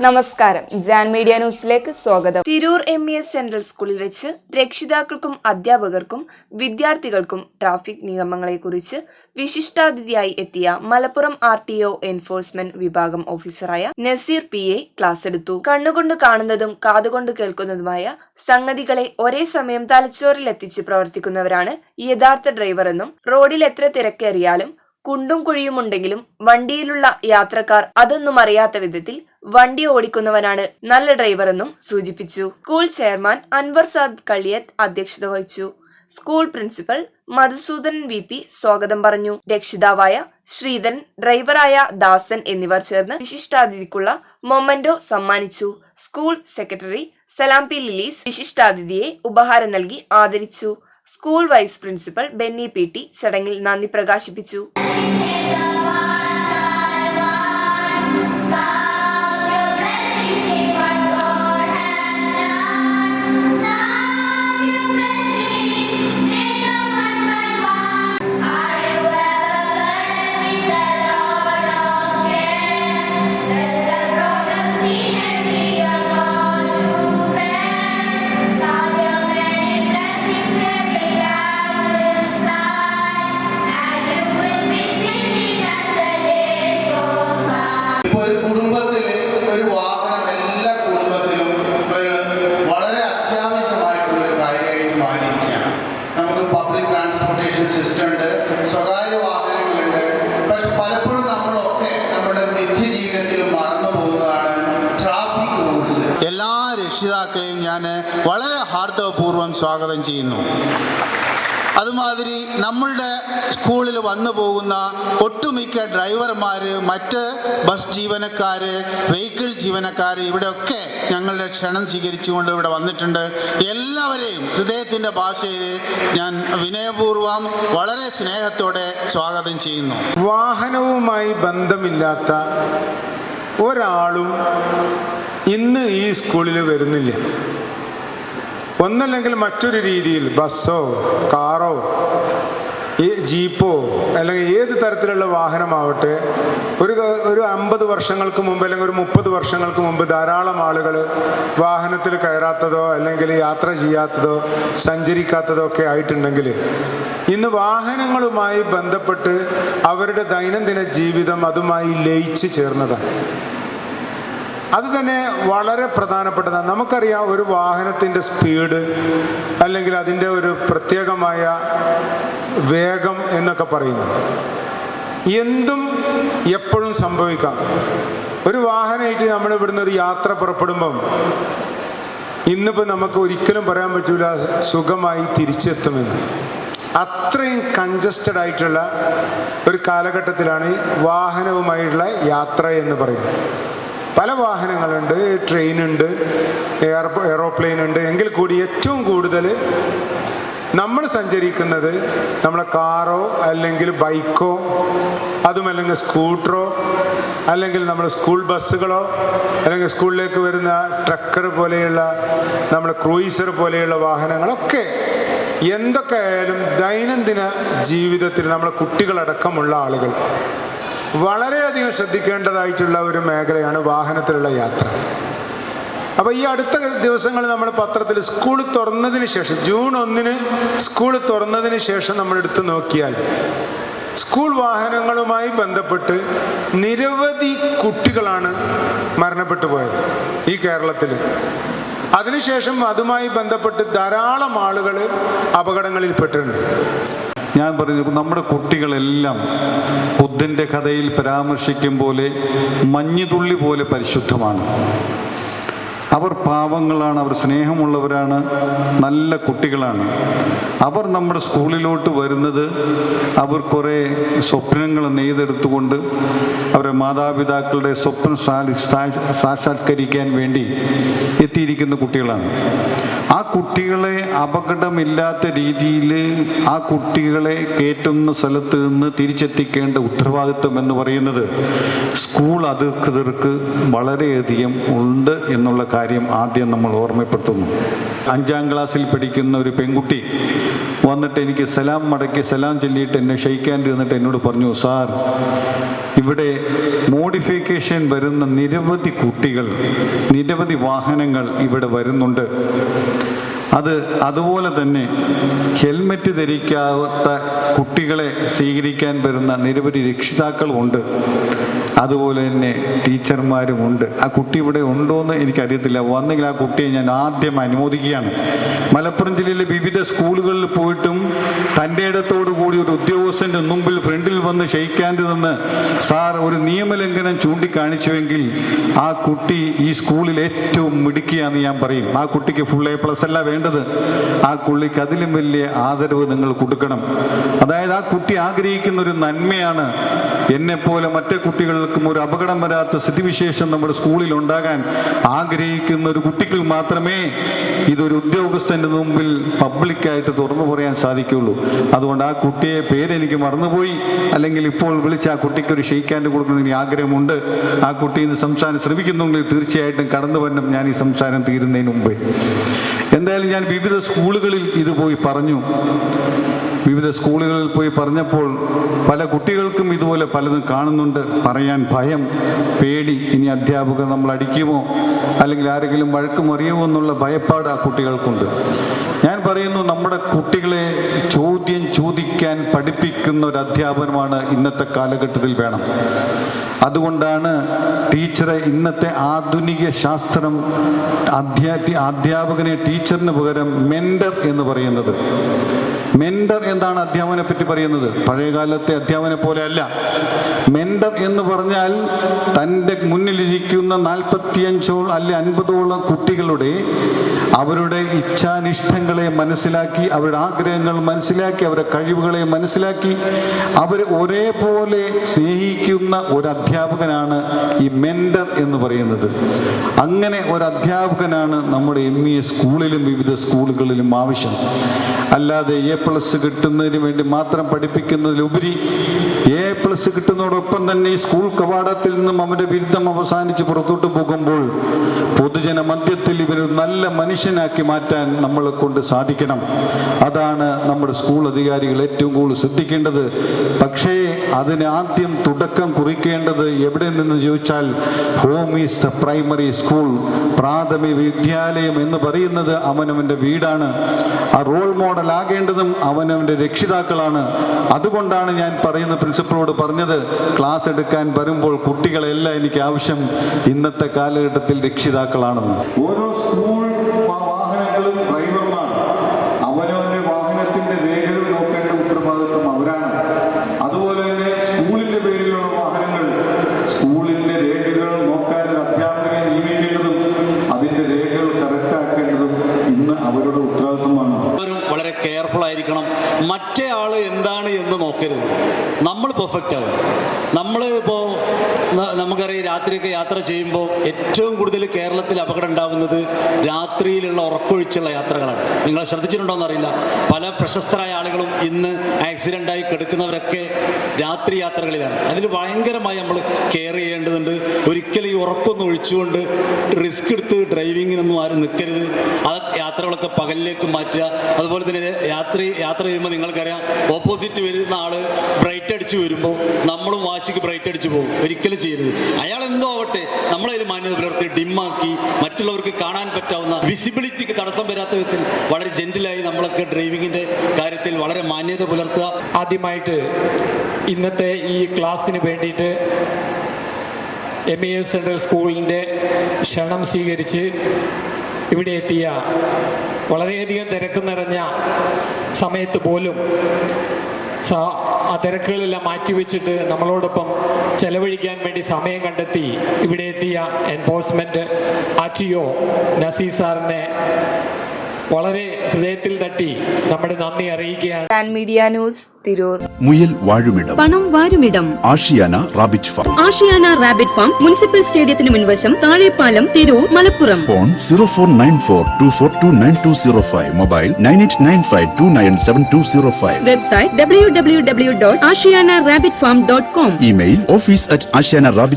നമസ്കാരം. ജാൻ മീഡിയ ന്യൂസിലേക്ക് സ്വാഗതം. Tirur M E S central സ്കൂളിൽ വെച്ച് രക്ഷിതാക്കൾക്കും അധ്യാപകർക്കും വിദ്യാർത്ഥികൾക്കും ട്രാഫിക് നിയമങ്ങളെക്കുറിച്ച് വിശിഷ്ടാതിഥിയായി എത്തിയ Malappuram R T O enforcement വിഭാഗം ഓഫീസറായ നസീർ പി എ ക്ലാസ് എടുത്തു കണ്ണുകൊണ്ട് കാണുന്നതും കാതുകൊണ്ട് കേൾക്കുന്നതുമായ സംഗതികളെ ഒരേ സമയം തലച്ചോറിൽ എത്തിച്ച് പ്രവർത്തിക്കുന്നവരാണ് യഥാർത്ഥ ഡ്രൈവർ എന്നും റോഡിൽ എത്ര തിരക്കേറിയാലും കുണ്ടും കുഴിയുമുണ്ടെങ്കിലും വണ്ടിയിലുള്ള യാത്രക്കാർ അതൊന്നും അറിയാത്ത വിധത്തിൽ വണ്ടി ഓടിക്കുന്നവനാണ് നല്ല ഡ്രൈവർ എന്നും സൂചിപ്പിച്ചു. സ്കൂൾ ചെയർമാൻ അൻവർ സാദ് കളിയത്ത് അധ്യക്ഷത വഹിച്ചു. School principal Madhusoodanan V P സ്വാഗതം പറഞ്ഞു. രക്ഷിതാവായ ശ്രീധരൻ ഡ്രൈവറായ ദാസൻ എന്നിവർ ചേർന്ന് വിശിഷ്ടാതിഥിക്കുള്ള മൊമന്റോ സമ്മാനിച്ചു. സ്കൂൾ സെക്രട്ടറി സലാംപി ലിലീസ് വിശിഷ്ടാതിഥിയെ ഉപഹാരം നൽകി ആദരിച്ചു. School vice principal Benny P T ചടങ്ങിൽ നന്ദി പ്രകാശിപ്പിച്ചു. രക്ഷിതാക്കളെയും ഞാൻ വളരെ ഹാർദവപൂർവം സ്വാഗതം ചെയ്യുന്നു. അതുമാതിരി നമ്മളുടെ സ്കൂളിൽ വന്നു പോകുന്ന ഒട്ടുമിക്ക ഡ്രൈവർമാർ മറ്റ് ബസ് ജീവനക്കാർ വെഹിക്കിൾ ജീവനക്കാർ ഇവിടെയൊക്കെ ഞങ്ങളുടെ ക്ഷണം സ്വീകരിച്ചുകൊണ്ട് ഇവിടെ വന്നിട്ടുണ്ട്. എല്ലാവരെയും ഹൃദയത്തിന്റെ ഭാഷയിൽ ഞാൻ വിനയപൂർവം വളരെ സ്നേഹത്തോടെ സ്വാഗതം ചെയ്യുന്നു. വാഹനവുമായി ബന്ധമില്ലാത്ത ഒരാളും ഇന്ന് ഈ സ്കൂളിൽ വരുന്നില്ല. ഒന്നല്ലെങ്കിൽ മറ്റൊരു രീതിയിൽ ബസ്സോ കാറോ ജീപ്പോ അല്ലെങ്കിൽ ഏത് തരത്തിലുള്ള വാഹനമാവട്ടെ ഒരു ഒരു അമ്പത് വർഷങ്ങൾക്ക് മുമ്പ് അല്ലെങ്കിൽ ഒരു മുപ്പത് വർഷങ്ങൾക്ക് മുമ്പ് ധാരാളം ആളുകൾ വാഹനത്തിൽ കയറാത്തതോ അല്ലെങ്കിൽ യാത്ര ചെയ്യാത്തതോ സഞ്ചരിക്കാത്തതോ ഒക്കെ ആയിട്ടുണ്ടെങ്കിൽ ഇന്ന് വാഹനങ്ങളുമായി ബന്ധപ്പെട്ട് അവരുടെ ദൈനംദിന ജീവിതം അതുമായി ലയിച്ചു ചേർന്നതാണ്. അത് തന്നെ വളരെ പ്രധാനപ്പെട്ടതാണ്. നമുക്കറിയാം ഒരു വാഹനത്തിന്റെ സ്പീഡ് അല്ലെങ്കിൽ അതിന്റെ ഒരു പ്രത്യേകമായ വേഗം എന്നൊക്കെ പറയുന്നു. എന്തും എപ്പോഴും സംഭവിക്കാം. ഒരു വാഹനമായിട്ട് നമ്മൾ ഇവിടുന്ന് ഒരു യാത്ര പുറപ്പെടുമ്പം ഇന്നിപ്പോൾ നമുക്ക് ഒരിക്കലും പറയാൻ പറ്റൂല സുഖമായി തിരിച്ചെത്തുമെന്ന്. അത്രയും കൺജസ്റ്റഡ് ആയിട്ടുള്ള ഒരു കാലഘട്ടത്തിലാണ് വാഹനവുമായിട്ടുള്ള യാത്ര എന്ന് പറയുന്നത്. പല വാഹനങ്ങളുണ്ട് ട്രെയിനുണ്ട് എയർപോ എയറോപ്ലെയിൻ ഉണ്ട് എങ്കിൽ കൂടി ഏറ്റവും കൂടുതൽ നമ്മൾ സഞ്ചരിക്കുന്നത് നമ്മളെ കാറോ അല്ലെങ്കിൽ ബൈക്കോ അതുമല്ലെങ്കിൽ സ്കൂട്ടറോ അല്ലെങ്കിൽ നമ്മൾ സ്കൂൾ ബസ്സുകളോ അല്ലെങ്കിൽ സ്കൂളിലേക്ക് വരുന്ന ട്രക്കർ പോലെയുള്ള നമ്മൾ ക്രൂയിസർ പോലെയുള്ള വാഹനങ്ങളൊക്കെ എന്തൊക്കെ ആയാലും ദൈനംദിന ജീവിതത്തിൽ നമ്മളെ കുട്ടികളടക്കമുള്ള ആളുകൾ. വളരെയധികം ശ്രദ്ധിക്കേണ്ടതായിട്ടുള്ള ഒരു മേഖലയാണ് വാഹനത്തിലുള്ള യാത്ര. അപ്പോൾ ഈ അടുത്ത ദിവസങ്ങൾ നമ്മൾ പത്രത്തിൽ സ്കൂൾ തുറന്നതിന് ശേഷം ജൂൺ ഒന്നിന് സ്കൂൾ തുറന്നതിന് ശേഷം നമ്മൾ എടുത്തു നോക്കിയാൽ സ്കൂൾ വാഹനങ്ങളുമായി ബന്ധപ്പെട്ട് നിരവധി കുട്ടികളാണ് മരണപ്പെട്ടു പോയത് ഈ കേരളത്തിൽ. അതിനുശേഷം അതുമായി ബന്ധപ്പെട്ട് ധാരാളം ആളുകൾ അപകടങ്ങളിൽപ്പെട്ടിട്ടുണ്ട്. ഞാൻ പറഞ്ഞു നമ്മുടെ കുട്ടികളെല്ലാം ബുദ്ധന്റെ കഥയിൽ പരാമർശിക്കും പോലെ മഞ്ഞുതുള്ളി പോലെ പരിശുദ്ധമാണ്. അവർ പാവങ്ങളാണ് അവർ സ്നേഹമുള്ളവരാണ് നല്ല കുട്ടികളാണ്. അവർ നമ്മുടെ സ്കൂളിലോട്ട് വരുന്നത് അവർ കുറേ സ്വപ്നങ്ങൾ നെയ്തെടുത്തുകൊണ്ട് അവരുടെ മാതാപിതാക്കളുടെ സ്വപ്നം സാക്ഷാത്കരിക്കാൻ വേണ്ടി എത്തിയിരിക്കുന്ന കുട്ടികളാണ്. ആ കുട്ടികളെ അപകടമില്ലാത്ത രീതിയിൽ ആ കുട്ടികളെ കയറ്റുന്ന സ്ഥലത്ത് നിന്ന് തിരിച്ചെത്തിക്കേണ്ട ഉത്തരവാദിത്വം എന്ന് പറയുന്നത് സ്കൂൾ അധികൃതർക്ക് വളരെയധികം ഉണ്ട് എന്നുള്ള കാര്യം ആദ്യം നമ്മൾ ഓർമ്മപ്പെടുത്തുന്നു. അഞ്ചാം ക്ലാസ്സിൽ പഠിക്കുന്ന ഒരു പെൺകുട്ടി വന്നിട്ട് എനിക്ക് സലാം മടക്കി സലാം ചൊല്ലിയിട്ട് എന്നെ ഷെയ്ക്കാൻ എന്നിട്ട് എന്നോട് പറഞ്ഞു സാർ ഇവിടെ മോഡിഫിക്കേഷൻ വരുന്ന നിരവധി കുട്ടികൾ നിരവധി വാഹനങ്ങൾ ഇവിടെ വരുന്നുണ്ട്. അത് അതുപോലെ തന്നെ ഹെൽമറ്റ് ധരിക്കാത്ത കുട്ടികളെ സ്വീകരിക്കാൻ വരുന്ന നിരവധി രക്ഷിതാക്കളുമുണ്ട്. അതുപോലെ തന്നെ ടീച്ചർമാരുമുണ്ട്. ആ കുട്ടി ഇവിടെ ഉണ്ടോ എന്ന് എനിക്കറിയത്തില്ല. വന്നെങ്കിൽ ആ കുട്ടിയെ ഞാൻ ആദ്യം അനുമോദിക്കുകയാണ്. മലപ്പുറം ജില്ലയിലെ വിവിധ സ്കൂളുകളിൽ പോയിട്ടും തന്റെ കൂടി ഒരു ഉദ്യോഗസ്ഥന്റെ മുമ്പിൽ ഫ്രണ്ടിൽ വന്ന് ക്ഷയിക്കാണ്ട് നിന്ന് സാർ ഒരു നിയമലംഘനം ചൂണ്ടിക്കാണിച്ചുവെങ്കിൽ ആ കുട്ടി ഈ സ്കൂളിൽ ഏറ്റവും മിടുക്കിയാന്ന് ഞാൻ പറയും. ആ കുട്ടിക്ക് ഫുൾ എ പ്ലസ് അല്ല വേണ്ടത്. ആ കുള്ളിക്ക് അതിലും വലിയ ആദരവ് നിങ്ങൾ കൊടുക്കണം. അതായത് ആ കുട്ടി ആഗ്രഹിക്കുന്ന ഒരു നന്മയാണ് എന്നെപ്പോലെ മറ്റേ കുട്ടികൾക്കും ഒരു അപകടം വരാത്ത സ്ഥിതിവിശേഷം നമ്മുടെ സ്കൂളിൽ ഉണ്ടാകാൻ ആഗ്രഹിക്കുന്ന ഒരു കുട്ടിക്ക് മാത്രമേ ഇതൊരു ഉദ്യോഗസ്ഥന്റെ മുമ്പിൽ പബ്ലിക്കായിട്ട് തുറന്നു പറയാൻ സാധിക്കുള്ളൂ അതുകൊണ്ട് ആ കുട്ടിയെ പേരെനിക്ക് മറന്നുപോയി. അല്ലെങ്കിൽ ഇപ്പോൾ വിളിച്ച് ആ കുട്ടിക്ക് ഒരു ഷെയ്ക്ക് ഹാൻഡ് കൊടുക്കുന്നതിന് ആഗ്രഹമുണ്ട്. ആ കുട്ടി ഇന്ന് സംസാരം ശ്രമിക്കുന്നുണ്ടെങ്കിൽ തീർച്ചയായിട്ടും കടന്നു വരണം ഞാൻ ഈ സംസാരം തീരുന്നതിന് മുമ്പേ. എന്തായാലും ഞാൻ വിവിധ സ്കൂളുകളിൽ ഇത് പോയി പറഞ്ഞു. വിവിധ സ്കൂളുകളിൽ പോയി പറഞ്ഞപ്പോൾ പല കുട്ടികൾക്കും ഇതുപോലെ പലതും കാണുന്നുണ്ട്. പറയാൻ ഭയം പേടി ഇനി അധ്യാപകർ നമ്മൾ അടിക്കുമോ? അല്ലെങ്കിൽ ആരെങ്കിലും വഴക്കും അറിയുമോ എന്നുള്ള ഭയപ്പാട് ആ കുട്ടികൾക്കുണ്ട്. ഞാൻ പറയുന്നു നമ്മുടെ കുട്ടികളെ ചോദ്യം ചോദിക്കാൻ പഠിപ്പിക്കുന്ന ഒരു അധ്യാപനമാണ് ഇന്നത്തെ കാലഘട്ടത്തിൽ വേണം. അതുകൊണ്ടാണ് ടീച്ചറെ ഇന്നത്തെ ആധുനിക ശാസ്ത്രം അധ്യാപി അധ്യാപകനെ ടീച്ചറിന് പകരം മെൻഡർ എന്ന് പറയുന്നത്. മെൻഡർ എന്താണ് അധ്യാപനെ പറ്റി പറയുന്നത്? പഴയകാലത്തെ അധ്യാപനെ പോലെ അല്ല. മെൻഡർ എന്ന് പറഞ്ഞാൽ തന്റെ മുന്നിലിരിക്കുന്ന നാൽപ്പത്തിയഞ്ചോളം അല്ലെ അൻപതോളം കുട്ടികളുടെ അവരുടെ ഇച്ഛാനിഷ്ടങ്ങളെ മനസ്സിലാക്കി അവരുടെ ആഗ്രഹങ്ങൾ മനസ്സിലാക്കി അവരുടെ കഴിവുകളെ മനസ്സിലാക്കി. അവർ ഒരേപോലെ സ്നേഹിക്കുന്ന ഒരു അധ്യാപകനാണ് ഈ മെൻഡർ എന്ന് പറയുന്നത്. അങ്ങനെ ഒരു അധ്യാപകനാണ് നമ്മുടെ എം ഇ സ്കൂളിലും വിവിധ സ്കൂളുകളിലും ആവശ്യം. അല്ലാതെ പ്ലസ് കിട്ടുന്നതിന് വേണ്ടി മാത്രം പഠിപ്പിക്കുന്നതിലുപരി എ പ്ലസ് കിട്ടുന്നതോടൊപ്പം തന്നെ ഈ സ്കൂൾ കവാടത്തിൽ നിന്നും അവന്റെ ബിരുദം അവസാനിച്ച് പുറത്തോട്ട് പോകുമ്പോൾ പൊതുജന മധ്യത്തിൽ ഇവരെ നല്ല മനുഷ്യനാക്കി മാറ്റാൻ നമ്മളെ കൊണ്ട് സാധിക്കണം. അതാണ് നമ്മുടെ സ്കൂൾ അധികാരികൾ ഏറ്റവും കൂടുതൽ ശ്രദ്ധിക്കേണ്ടത്. പക്ഷേ അതിന് ആദ്യം തുടക്കം കുറിക്കേണ്ടത് എവിടെ നിന്ന് ചോദിച്ചാൽ home is the primary school പ്രാഥമിക വിദ്യാലയം എന്ന് പറയുന്നത് അവനവന്റെ വീടാണ്. ആ റോൾ മോഡൽ ആകേണ്ടതും അവനവന്റെ രക്ഷിതാക്കളാണ്. അതുകൊണ്ടാണ് ഞാൻ പറയുന്ന പ്രിൻസിപ്പളോട് പറഞ്ഞത് ക്ലാസ് എടുക്കാൻ വരുമ്പോൾ കുട്ടികളെല്ലാം എനിക്ക് ആവശ്യം ഇന്നത്തെ കാലഘട്ടത്തിൽ രക്ഷിതാക്കളാണെന്ന്. ഓരോ സ്കൂൾ വാഹനങ്ങളും ഡ്രൈവർമാർ അവനവന്റെ വാഹനത്തിന്റെ രേഖകൾ നോക്കേണ്ട ഉത്തരവാദിത്വം അവരാണ് അതുപോലെ തന്നെ സ്കൂളിന്റെ പേരിലുള്ള വാഹനങ്ങൾ സ്കൂളിന്റെ രേഖകൾ നോക്കാൻ ഒരു അധ്യാപകനെ നിയമിക്കേണ്ടതും അതിന്റെ രേഖകൾ കറക്റ്റ് ആക്കേണ്ടതും ഇന്ന് അവരുടെ ഉത്തരവാദിത്വമാണ് എല്ലാവരും വളരെ കെയർഫുൾ ആയിരിക്കണം മറ്റേ ആൾ എന്താണ് എന്ന് നോക്കരുത് നമ്മൾ പെർഫെക്റ്റ് ആവും നമ്മൾ ഇപ്പോൾ നമുക്കറിയാം രാത്രിയൊക്കെ യാത്ര ചെയ്യുമ്പോൾ ഏറ്റവും കൂടുതൽ കേരളത്തിൽ അപകടം ഉണ്ടാകുന്നത് രാത്രിയിലുള്ള ഉറക്കൊഴിച്ചുള്ള യാത്രകളാണ്. നിങ്ങൾ ശ്രദ്ധിച്ചിട്ടുണ്ടോ എന്നറിയില്ല. പല പ്രശസ്തരായ ആളുകളും ഇന്ന് ആക്സിഡന്റായി കിടക്കുന്നവരൊക്കെ രാത്രി യാത്രകളിലാണ്. അതിൽ ഭയങ്കരമായി നമ്മൾ കെയർ ചെയ്യേണ്ടതുണ്ട്. ഒരിക്കലും ഈ ഉറക്കൊന്നും ഒഴിച്ചുകൊണ്ട് റിസ്ക് എടുത്ത് ഡ്രൈവിങ്ങിനൊന്നും ആരും നിൽക്കരുത്. ആ യാത്രകളൊക്കെ പകലിലേക്ക് മാറ്റുക. അതുപോലെ തന്നെ രാത്രി യാത്ര ചെയ്യുമ്പോൾ നിങ്ങൾക്കറിയാം ഓപ്പോസിറ്റ് വരുന്ന ആൾ ബ്രൈറ്റ് അടിച്ച് വരുമ്പോൾ നമ്മളും വാശിക്ക് ബ്രൈറ്റ് അടിച്ച് പോകും. ഒരിക്കലും ചെയ്യരുത്. അയാൾ എന്തോ ആവട്ടെ നമ്മളതിൽ മാന്യത പുലർത്തി ഡിമ്മാക്കി മറ്റുള്ളവർക്ക് കാണാൻ പറ്റാവുന്ന വിസിബിലിറ്റിക്ക് തടസ്സം വരാത്ത വിധത്തിൽ വളരെ ജെന്റിലായി നമ്മളൊക്കെ ഡ്രൈവിങ്ങിന്റെ കാര്യത്തിൽ വളരെ മാന്യത പുലർത്തുക. ആദ്യമായിട്ട് ഇന്നത്തെ ഈ ക്ലാസ്സിന് വേണ്ടിയിട്ട് എം ഇ എസ് സെൻട്രൽ സ്കൂളിന്റെ ക്ഷണം സ്വീകരിച്ച് ഇവിടെ എത്തിയ വളരെയധികം തിരക്ക് നിറഞ്ഞ സമയത്ത് പോലും ആ തിരക്കുകളെല്ലാം മാറ്റിവെച്ചിട്ട് നമ്മളോടൊപ്പം ചെലവഴിക്കാൻ വേണ്ടി സമയം കണ്ടെത്തി ഇവിടെ എത്തിയ enforcement R T O Naseer വളരെ ഹൃദയത്തിൽ തട്ടി. നമ്മുടെ നന്ദി അറിയിക്കുകയാണ്. Media news Tirur. മുയൽ വാഴുമിടം. പണം വാരുമിടം. Ashiyana rabbit farm. Ashiyana rabbit farm municipal സ്റ്റേഡിയത്തിന് മുൻവശം Thazhepalam Tirur Malappuram. Phone zero four nine four two four two nine two zero five. Mobile nine eight nine five two nine seven two zero five. Website W W W dot Ashiyana rabbit farm dot com. Email office at Ashiyana rabbit